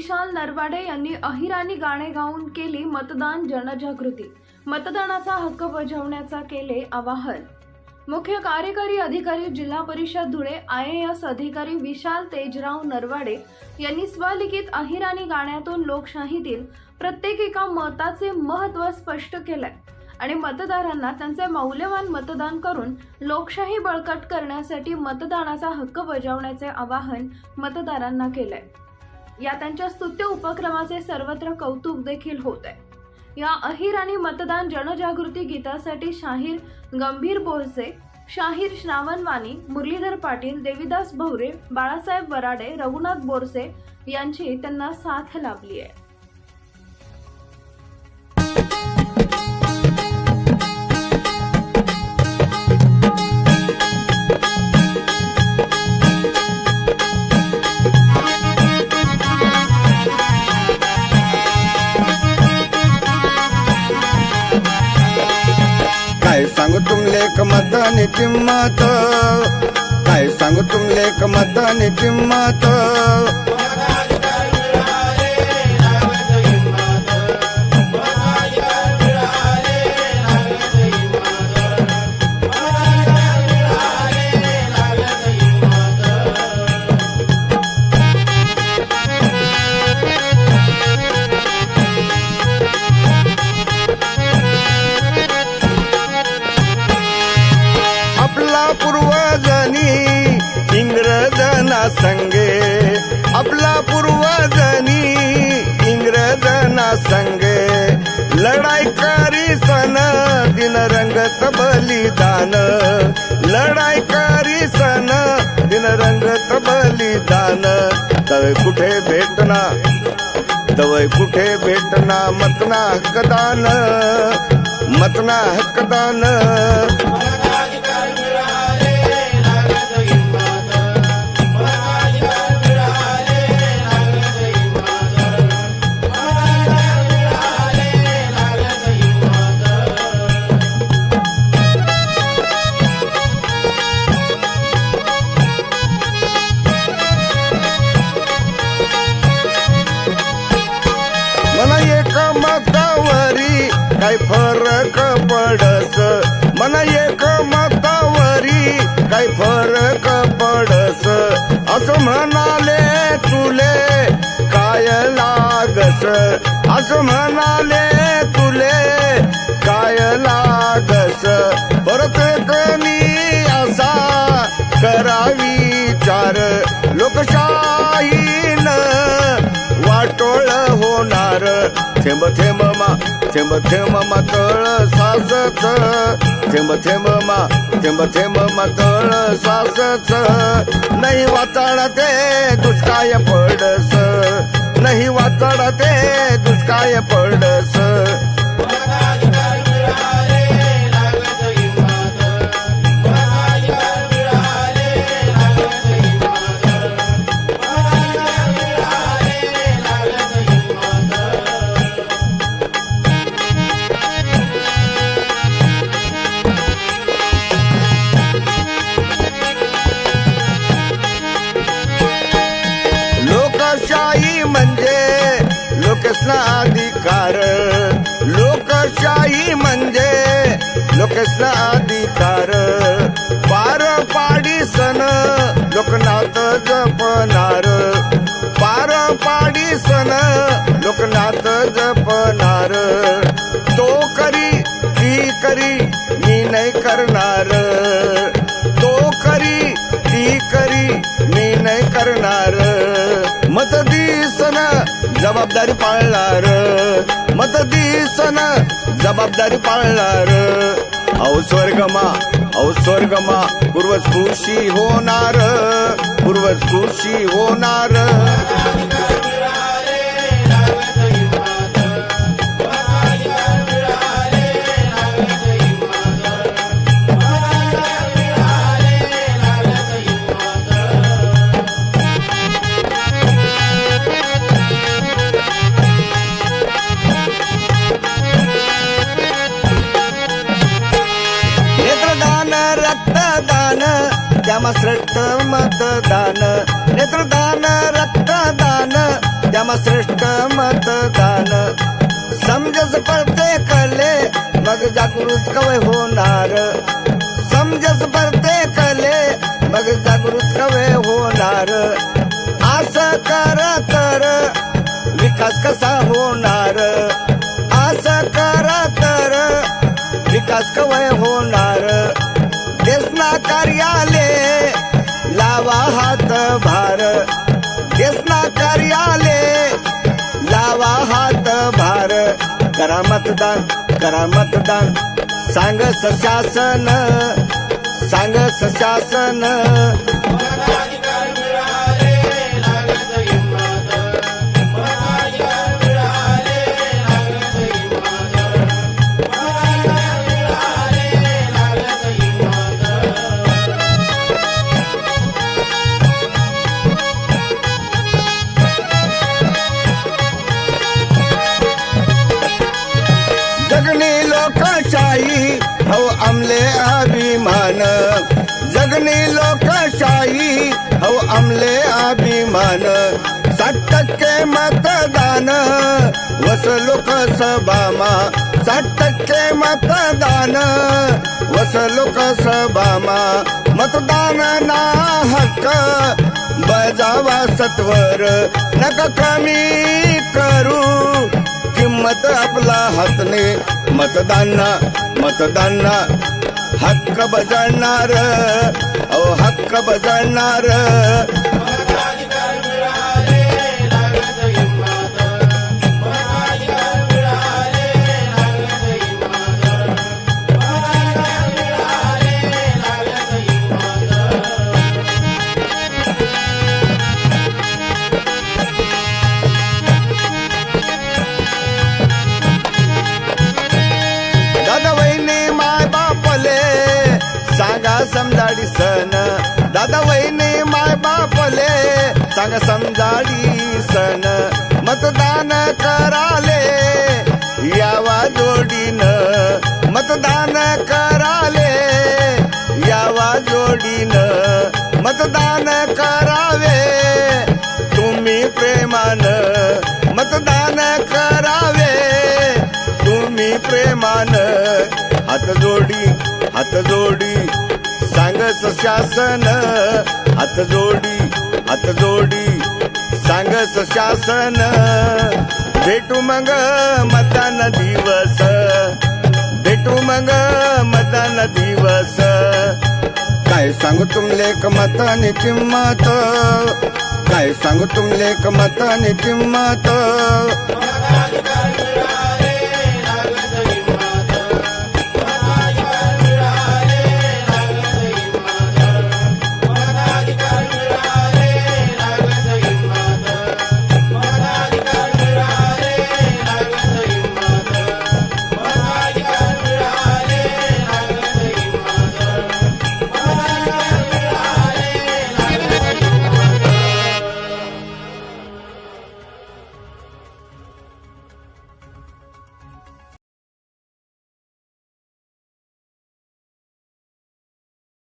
विशाल नरवाडे यांनी अहिराणी गाणे गाऊन केली मतदान जनजागृती. मतदानाचा हक्क बजावण्याचा केले आवाहन. मुख्य कार्यकारी अधिकारी जिल्हा परिषद धुळे आय ए एस अधिकारी विशाल तेजराव नरवाडे यांनी स्वलिखित अहिराणी गाण्यातून लोकशाहीतील प्रत्येक एका मताचे महत्त्व स्पष्ट केलंय आणि मतदारांना त्यांचे मौल्यवान मतदान करून लोकशाही बळकट करण्यासाठी मतदानाचा हक्क बजावण्याचे आवाहन मतदारांना केलंय. या त्यांच्या स्तुत्य उपक्रमाचे सर्वत्र कौतुक देखील होत आहे. या अहिर आणि मतदान जनजागृती गीतासाठी शाहीर गंभीर बोरसे शाहीर श्रावणवाणी मुरलीधर पाटील देविदास भवरे बाळासाहेब वराडे रघुनाथ बोरसे यांची त्यांना साथ लाभली आहे. सांगू तुमले क किंमत? काय सांगू तुमले क किंमत? पूर्वजनी इंग्रजना संगे. आपला पूर्वजनी इंग्रजना संगे. लढाई करी सन दिन रंगत बलिदान. लढाई करी सन दिन रंगत बलिदान. तवे कुठे भेटना? तवय कुठे भेटना? मतना हक्कदान मतना हक्कदान काय फरक पडस? मन एक मतावरी काय फरक पडस? असं म्हणाले तुले काय लागस? असं म्हणाले तुले काय लागस? परत कमी असा करा चार लोकशाहीन वाटोळ होणार. थेंब थेंब मा थेंब थेंब मा तळ सासच. थेंब थेंब मा थेंब थेंब मा तळ सासच. नाही वाचाळ ते दुष्काय पडस. नाही वाचाळ ते दुष्काय पडस. अधिकार लोकशाही म्हणजे लोकेसला अधिकार. पार पाडी सण लोकनाथ जपणार. पार पाडी सण लोकनाथ जपणार. तो करी ती करी मी नाही करणार. तो करी ती करी मी नाही करणार. मत दिसन जबाबदारी पाळणार. मत दिसन जबाबदारी पाळणार. अहो स्वर्गमा अहो स्वर्गमा पूर्वज खुशी होणार. पूर्वज खुशी होणार. त्यामा श्रेष्ठ मतदान नेत्रदान रक्तदान श्रेष्ठ मतदान. समजस पडते कले मग जागृत कवय होणार. समजस पडते कले मग जागृत कवय होणार. असं कर तर विकास कसा होणार? असं कर तर विकास कवय होणार. करा मतदान करा मतदान. सांग सशासन सांग सशासन जगनी लोकशाही. हो अमले अभिमान. साठ टक्के मतदान. वस लोकसभामा साठ टक्के मतदान. वस लोकसभामा मतदान ना हक्क. बजावा सत्वर नका कमी करू. किंमत आपला हातने मतदान मतदान. हक्क बजावणार. अहो हक्क बजावणार समजाडी सण. दादा वहिने माय बापले सांगा समजाडी सण. मतदान कराले यावा जोडीन. मतदान कराले यावा जोडीन. मतदान करावे तुम्ही प्रेमान. मतदान करावे तुम्ही प्रेमान. हात जोडी हात जोडी. सांगस शासन. हात जोडी हात जोडी सांगस शासन. भेटू मग मतदान दिवस. भेटू मग मतदान दिवस. काय सांगू तुमले एक मताने किंमत? काय सांगू तुमले एक मताने किंमत?